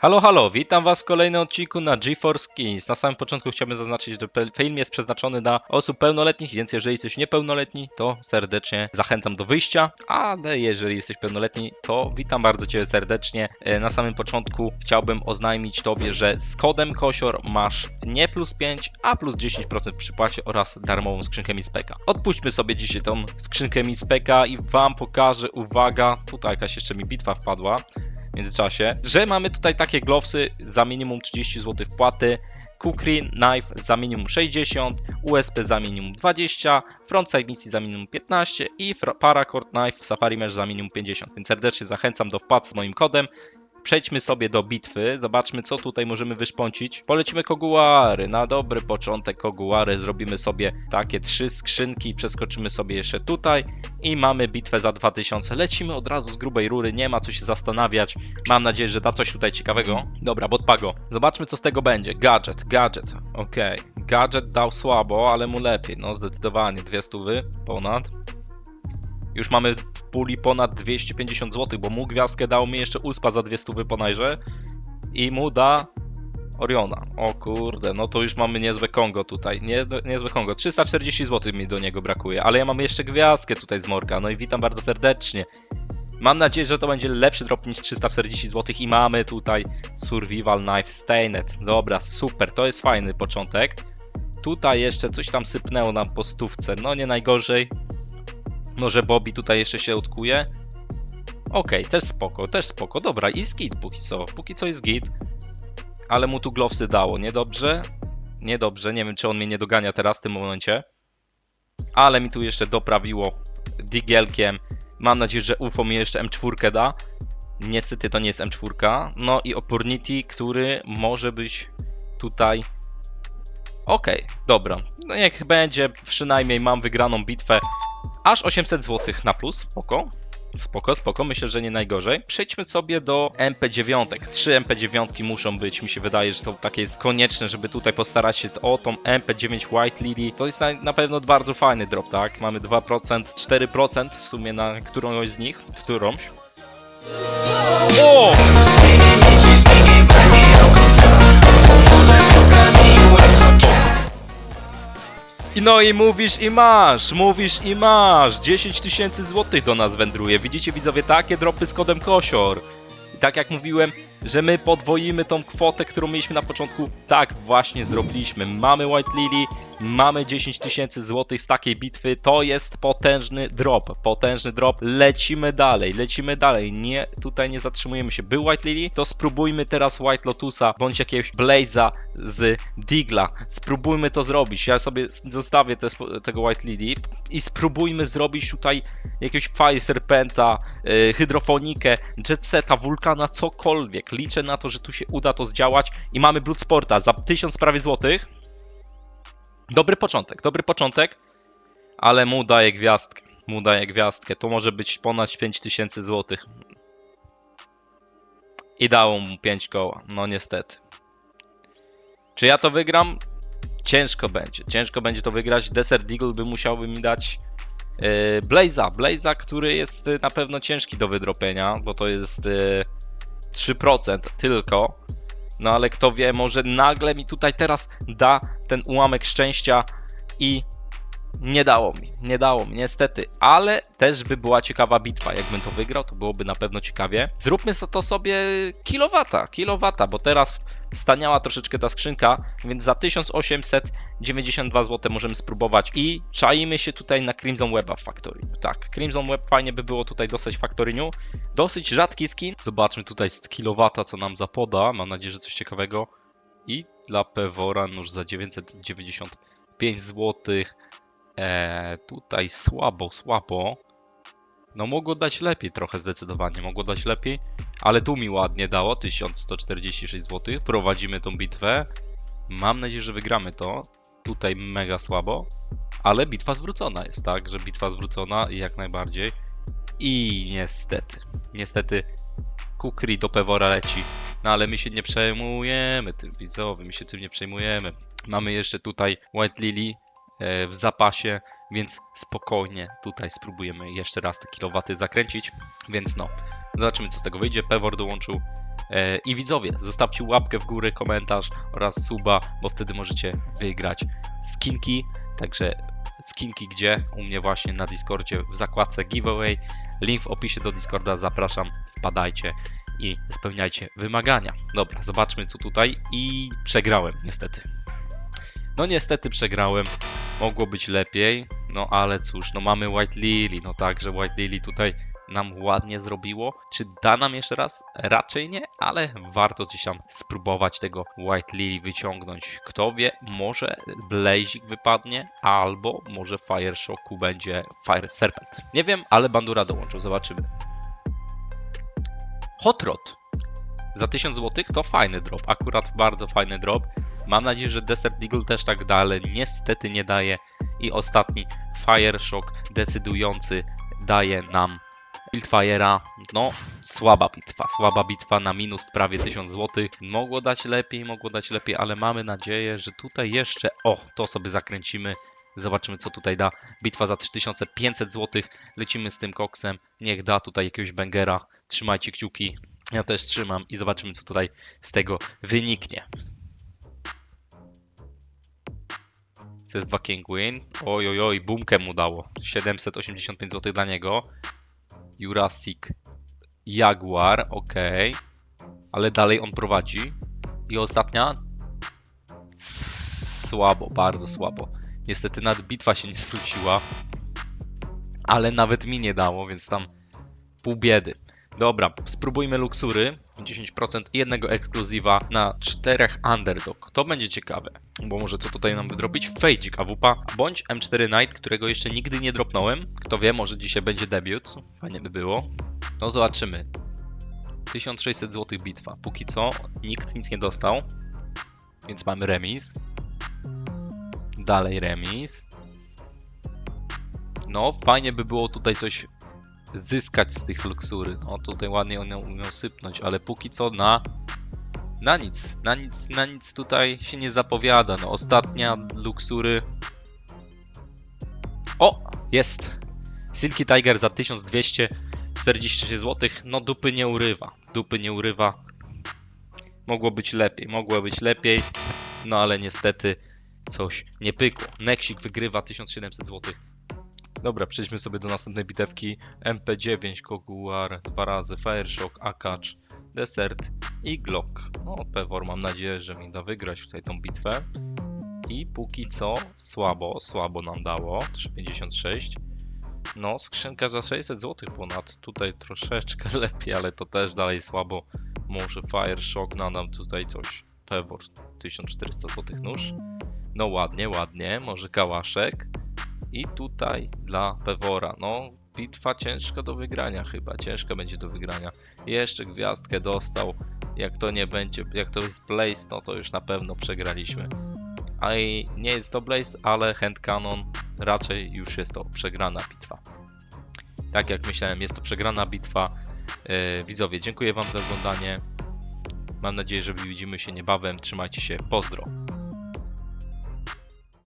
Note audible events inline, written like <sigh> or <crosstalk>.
Halo, halo, witam was w kolejnym odcinku na GeForce Skins. Na samym początku chciałbym zaznaczyć, że film jest przeznaczony dla osób pełnoletnich, więc jeżeli jesteś niepełnoletni, to serdecznie zachęcam do wyjścia, ale jeżeli jesteś pełnoletni, to witam bardzo cię serdecznie. E, Na samym początku chciałbym oznajmić tobie, że z kodem KOSIOR masz nie plus 5, a plus 10% w przypłacie oraz darmową skrzynkę mi speka. Odpuśćmy sobie dzisiaj tą skrzynkę mi speka i wam pokażę, uwaga, tutaj jakaś jeszcze mi bitwa wpadła międzyczasie, że mamy tutaj takie glowsy za minimum 30 zł wpłaty, Kukri Knife za minimum 60, USP za minimum 20, Frontside misji za minimum 15 i Paracord Knife Safari Mesh za minimum 50. Więc serdecznie zachęcam do wpłat z moim kodem. Przejdźmy sobie do bitwy, zobaczmy co tutaj możemy wyszpącić. Polecimy kogułary, na dobry początek kogułary, zrobimy sobie takie trzy skrzynki, przeskoczymy sobie jeszcze tutaj i mamy bitwę za 2000. Lecimy od razu z grubej rury, nie ma co się zastanawiać. Mam nadzieję, że da coś tutaj ciekawego. Dobra, botpago. Zobaczmy co z tego będzie. Gadżet, gadżet. Okej. Gadżet dał słabo, ale mu lepiej. No zdecydowanie, dwie stówy ponad. Już mamy puli ponad 250 zł, bo mu gwiazdkę dał mi jeszcze Uspa za dwie stówy ponajże. I mu da Oriona. O kurde, no to już mamy niezłe Kongo tutaj. Nie, niezłe Kongo. 340 zł mi do niego brakuje, ale ja mam jeszcze gwiazdkę tutaj z Morka. No i witam bardzo serdecznie. Mam nadzieję, że to będzie lepszy drop niż 340 zł i mamy tutaj Survival Knife Stained. Dobra, super, to jest fajny początek. Tutaj jeszcze coś tam sypnęło nam po stówce, no nie najgorzej. Może Bobby tutaj jeszcze się odkuje. Okej, też spoko, też spoko. Dobra, i git póki co. Póki co jest git. Ale mu tu glowsy dało, niedobrze? Niedobrze, nie wiem czy on mnie nie dogania teraz w tym momencie. Ale mi tu jeszcze doprawiło digielkiem. Mam nadzieję, że UFO mi jeszcze M4 da. Niestety to nie jest M4. No i Opportunity, który może być tutaj. Okej, dobra. No niech będzie, przynajmniej mam wygraną bitwę. Aż 800 zł na plus, spoko. Spoko, spoko, myślę, że nie najgorzej. Przejdźmy sobie do MP9. Trzy MP9 muszą być, mi się wydaje, że to takie jest konieczne, żeby tutaj postarać się o tą MP9 White Lily. To jest na, na pewno bardzo fajny drop, tak? Mamy 2%, 4% w sumie na którąś z nich, którąś. O! I no i mówisz i masz, mówisz i masz. 10 tysięcy złotych do nas wędruje. Widzicie widzowie, takie dropy z kodem KOSIOR. I tak jak mówiłem, że my podwoimy tą kwotę, którą mieliśmy na początku, tak właśnie zrobiliśmy. Mamy White Lily, mamy 10 tysięcy złotych z takiej bitwy, to jest potężny drop, potężny drop. Lecimy dalej, lecimy dalej, nie, tutaj nie zatrzymujemy się. Był White Lily, to spróbujmy teraz White Lotusa, bądź jakiegoś Blaze'a z Digla. Spróbujmy to zrobić, ja sobie zostawię te, tego White Lily i spróbujmy zrobić tutaj jakiegoś Fire Serpenta, yy, Hydrofonikę, Jetseta, Wulkana, cokolwiek. Liczę na to, że tu się uda to zdziałać i mamy Bloodsporta za 1000 prawie złotych. Dobry początek, dobry początek, ale mu daje gwiazdkę. Mu daje gwiazdkę. To może być ponad 5000 złotych. I dało mu 5 koła. No niestety. Czy ja to wygram? Ciężko będzie. Ciężko będzie to wygrać. Desert Eagle by musiałby mi dać yy, Blaze'a. Blaze'a, który jest yy, na pewno ciężki do wydropienia, bo to jest yy, 3% tylko. No ale kto wie, może nagle mi tutaj teraz da ten ułamek szczęścia i nie dało mi, nie dało mi, niestety, ale też by była ciekawa bitwa. Jakbym to wygrał, to byłoby na pewno ciekawie. Zróbmy to sobie kilowata, kilowata, bo teraz staniała troszeczkę ta skrzynka, więc za 1892 zł możemy spróbować i czaimy się tutaj na Crimson Weba w Factory. Tak, Crimson Web fajnie by było tutaj dostać w Factoryniu. Dosyć rzadki skin. Zobaczmy tutaj z kilowata, co nam zapoda. Mam nadzieję, że coś ciekawego. I dla Pewora nóż za 995 zł. Eee, tutaj słabo, słabo. No mogło dać lepiej trochę zdecydowanie, mogło dać lepiej, ale tu mi ładnie dało, 1146 zł. Prowadzimy tą bitwę. Mam nadzieję, że wygramy to. Tutaj mega słabo, ale bitwa zwrócona jest, tak? Że bitwa zwrócona jak najbardziej. I niestety, niestety Kukri do Pewora leci. No ale my się nie przejmujemy tym widzowie, my się tym nie przejmujemy. Mamy jeszcze tutaj White Lily w zapasie, więc spokojnie tutaj spróbujemy jeszcze raz te kilowaty zakręcić, więc no, zobaczymy co z tego wyjdzie. Pewor dołączył e, i widzowie, zostawcie łapkę w górę, komentarz oraz suba, bo wtedy możecie wygrać skinki, także skinki gdzie? U mnie właśnie na Discordzie w zakładce giveaway, link w opisie do Discorda, zapraszam, wpadajcie i spełniajcie wymagania. Dobra, zobaczmy co tutaj i przegrałem niestety. No niestety przegrałem, mogło być lepiej, no ale cóż, no mamy White Lily, no także White Lily tutaj nam ładnie zrobiło. Czy da nam jeszcze raz? Raczej nie, ale warto gdzieś tam spróbować tego White Lily wyciągnąć. Kto wie, może Blazik wypadnie, albo może Fire Shocku będzie Fire Serpent. Nie wiem, ale Bandura dołączył, zobaczymy. Hot Rod za 1000 zł to fajny drop, akurat bardzo fajny drop. Mam nadzieję, że Desert Eagle też tak da, ale niestety nie daje. I ostatni Fire Shock decydujący daje nam Buildfire'a. No, słaba bitwa, słaba bitwa na minus prawie 1000 zł. Mogło dać lepiej, mogło dać lepiej, ale mamy nadzieję, że tutaj jeszcze, o, to sobie zakręcimy. Zobaczymy, co tutaj da. Bitwa za 3500 zł. Lecimy z tym koksem. Niech da tutaj jakiegoś bangera. Trzymajcie kciuki. Ja też trzymam i zobaczymy, co tutaj z tego wyniknie. To jest King Win. Oj, oj, oj, boomkę mu dało. 785 zł dla niego. Jurassic Jaguar, ok. Ale dalej on prowadzi. I ostatnia? Słabo, bardzo słabo. Niestety nawet bitwa się nie zwróciła. Ale nawet mi nie dało, więc tam pół biedy. Dobra, spróbujmy luksury. 10% i jednego ekskluzywa na czterech underdog. To będzie ciekawe, bo może co tutaj nam wydrobić? Fejdzik AWP bądź M4 Knight, którego jeszcze nigdy nie dropnąłem. Kto wie, może dzisiaj będzie debiut. Fajnie by było. No zobaczymy. 1600 zł bitwa. Póki co nikt nic nie dostał, więc mamy remis. Dalej remis. No, fajnie by było tutaj coś zyskać z tych luksury. No tutaj ładnie one umią sypnąć, ale póki co na na nic, na nic, na nic tutaj się nie zapowiada. No ostatnia luksury. O, jest. Silky Tiger za 1246 zł. No dupy nie urywa. Dupy nie urywa. Mogło być lepiej, mogło być lepiej. No ale niestety coś nie pykło. Nexik wygrywa 1700 zł. Dobra, przejdźmy sobie do następnej bitewki. MP9, Koguar, dwa razy, Fireshock, Akacz, Desert i Glock. No, Pewor mam nadzieję, że mi da wygrać tutaj tą bitwę. I póki co słabo, słabo nam dało, 3,56. No, skrzynka za 600 zł ponad, tutaj troszeczkę <laughs> lepiej, ale to też dalej słabo. Może Fireshock na nam tutaj coś. Pewor, 1400 zł nóż. No ładnie, ładnie, może Kałaszek. I tutaj dla Pewora. No, bitwa ciężka do wygrania chyba. Ciężka będzie do wygrania. Jeszcze gwiazdkę dostał. Jak to nie będzie, jak to jest Blaze, no to już na pewno przegraliśmy. A i nie jest to Blaze, ale Hand Cannon raczej już jest to przegrana bitwa. Tak jak myślałem, jest to przegrana bitwa. Yy, widzowie, dziękuję Wam za oglądanie. Mam nadzieję, że widzimy się niebawem. Trzymajcie się, pozdro.